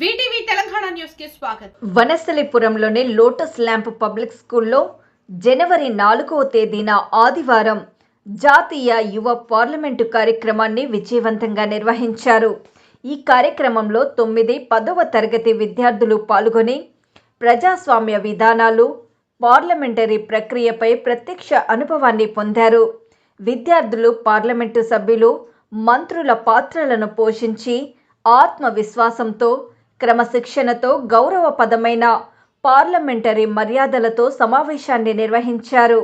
VTV Telangana న్యూస్కి స్వాగతం. వనస్థలిపురంలోని lotus lamp public స్కూల్లో జనవరి నాలుగవ తేదీన ఆదివారం జాతీయ యువ పార్లమెంటు కార్యక్రమాన్ని విజయవంతంగా నిర్వహించారు. ఈ కార్యక్రమంలో తొమ్మిది పదవ తరగతి విద్యార్థులు పాల్గొని ప్రజాస్వామ్య విధానాలు పార్లమెంటరీ ప్రక్రియపై ప్రత్యక్ష అనుభవాన్ని పొందారు. విద్యార్థులు పార్లమెంటు సభ్యులు మంత్రుల పాత్రలను పోషించి ఆత్మవిశ్వాసంతో క్రమశిక్షణతో గౌరవపదమైన పార్లమెంటరీ మర్యాదలతో సమావేశాన్ని నిర్వహించారు.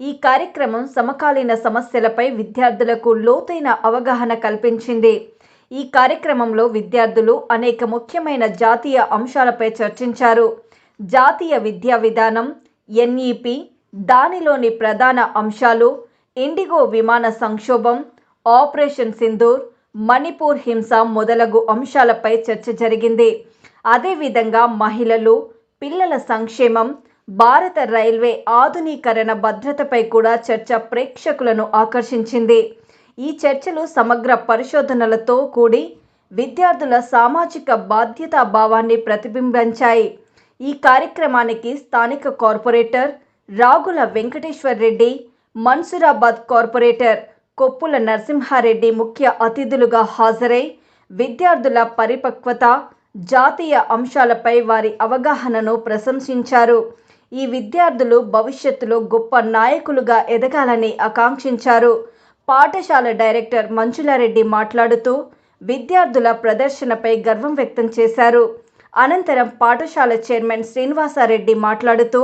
ఈ కార్యక్రమం సమకాలీన సమస్యలపై విద్యార్థులకు లోతైన అవగాహన కల్పించింది. ఈ కార్యక్రమంలో విద్యార్థులు అనేక ముఖ్యమైన జాతీయ అంశాలపై చర్చించారు. జాతీయ విద్యా విధానం ఎన్ఈపి దానిలోని ప్రధాన అంశాలు ఇండిగో విమాన సంక్షోభం ఆపరేషన్ సింధూర్ మణిపూర్ హింస మొదలగు అంశాలపై చర్చ జరిగింది. అదేవిధంగా మహిళలు పిల్లల సంక్షేమం భారత రైల్వే ఆధునీకరణ భద్రతపై కూడా చర్చ ప్రేక్షకులను ఆకర్షించింది. ఈ చర్చలు సమగ్ర పరిశోధనలతో కూడి విద్యార్థుల సామాజిక బాధ్యతా భావాన్ని ప్రతిబింబించాయి. ఈ కార్యక్రమానికి స్థానిక కార్పొరేటర్ రాగుల వెంకటేశ్వర్ రెడ్డి మన్సురాబాద్ కార్పొరేటర్ కొప్పుల నరసింహారెడ్డి ముఖ్య అతిథులుగా హాజరై విద్యార్థుల పరిపక్వత జాతీయ అంశాలపై వారి అవగాహనను ప్రశంసించారు. ఈ విద్యార్థులు భవిష్యత్తులో గొప్ప నాయకులుగా ఎదగాలని ఆకాంక్షించారు. పాఠశాల డైరెక్టర్ మంజులారెడ్డి మాట్లాడుతూ విద్యార్థుల ప్రదర్శనపై గర్వం వ్యక్తం చేశారు. అనంతరం పాఠశాల చైర్మన్ శ్రీనివాసారెడ్డి మాట్లాడుతూ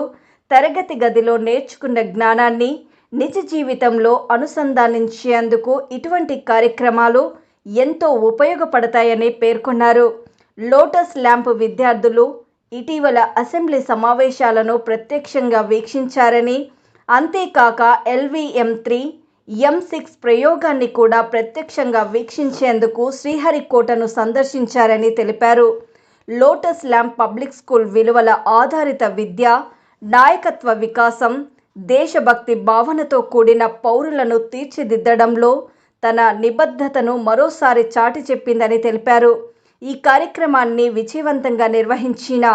తరగతి గదిలో నేర్చుకున్న జ్ఞానాన్ని నిజ జీవితంలో అనుసంధానించేందుకు ఇటువంటి కార్యక్రమాలు ఎంతో ఉపయోగపడతాయని పేర్కొన్నారు. లోటస్ ల్యాంప్ విద్యార్థులు ఇటీవల అసెంబ్లీ సమావేశాలను ప్రత్యక్షంగా వీక్షించారని అంతేకాక ఎల్విఎం త్రీ ఎం సిక్స్ ప్రయోగాన్ని కూడా ప్రత్యక్షంగా వీక్షించేందుకు శ్రీహరికోటను సందర్శించారని తెలిపారు. లోటస్ ల్యాంప్ పబ్లిక్ స్కూల్ విలువల ఆధారిత విద్య నాయకత్వ వికాసం దేశభక్తి భావనతో కూడిన పౌరులను తీర్చిదిద్దడంలో తన నిబద్ధతను మరోసారి చాటి చెప్పిందని తెలిపారు. ఈ కార్యక్రమాన్ని విజయవంతంగా నిర్వహించిన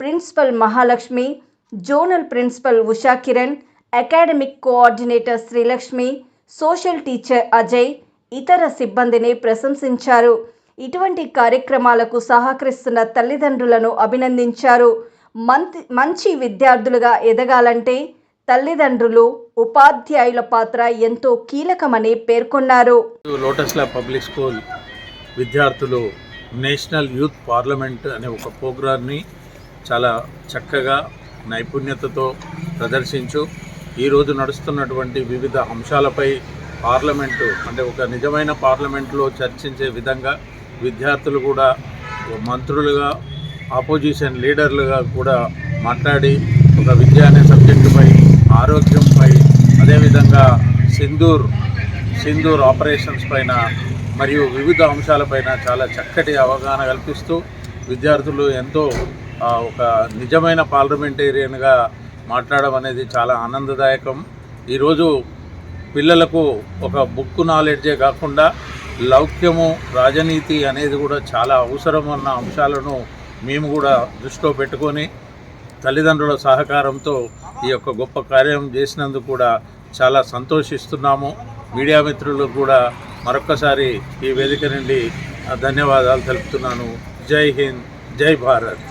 principal Mahalakshmi zonal principal Usha Kiran academic coordinator Srilakshmi social teacher Ajay ఇతర సిబ్బందిని ప్రశంసించారు. ఇటువంటి కార్యక్రమాలకు సహకరిస్తున్న తల్లిదండ్రులను అభినందించారు. మంచి మంచి విద్యార్థులుగా ఎదగాలంటే తల్లిదండ్రులు ఉపాధ్యాయుల పాత్ర ఎంతో కీలకమని పేర్కొన్నారు. లోటస్ ల్యాబ్ పబ్లిక్ స్కూల్ విద్యార్థులు నేషనల్ యూత్ పార్లమెంట్ అనే ఒక ప్రోగ్రాన్ని చాలా చక్కగా నైపుణ్యతతో ప్రదర్శించు. ఈరోజు నడుస్తున్నటువంటి వివిధ అంశాలపై పార్లమెంటు అంటే ఒక నిజమైన పార్లమెంట్లో చర్చించే విధంగా విద్యార్థులు కూడా మంత్రులుగా ఆపోజిషన్ లీడర్లుగా కూడా మాట్లాడి ఒక విద్య అనే సబ్జెక్టుపై ఆరోగ్యంపై అదేవిధంగా సింధూర్ సింధూర్ ఆపరేషన్స్ పైన మరియు వివిధ అంశాలపైన చాలా చక్కటి అవగాహన కల్పిస్తూ విద్యార్థులు ఎంతో ఒక నిజమైన పార్లమెంటేరియన్గా మాట్లాడడం అనేది చాలా ఆనందదాయకం. ఈరోజు పిల్లలకు ఒక బుక్ నాలెడ్జే కాకుండా లౌక్యము రాజనీతి అనేది కూడా చాలా అవసరం అన్న అంశాలను మేము కూడా దృష్టిలో పెట్టుకొని తల్లిదండ్రుల సహకారంతో ఈ యొక్క గొప్ప కార్యం చేసినందుకు కూడా చాలా సంతోషిస్తున్నాము. మీడియా మిత్రులకు కూడా మరొక్కసారి ఈ వేదిక నుండి ధన్యవాదాలు తెలుపుతున్నాను. జై హింద్ జై భారత్.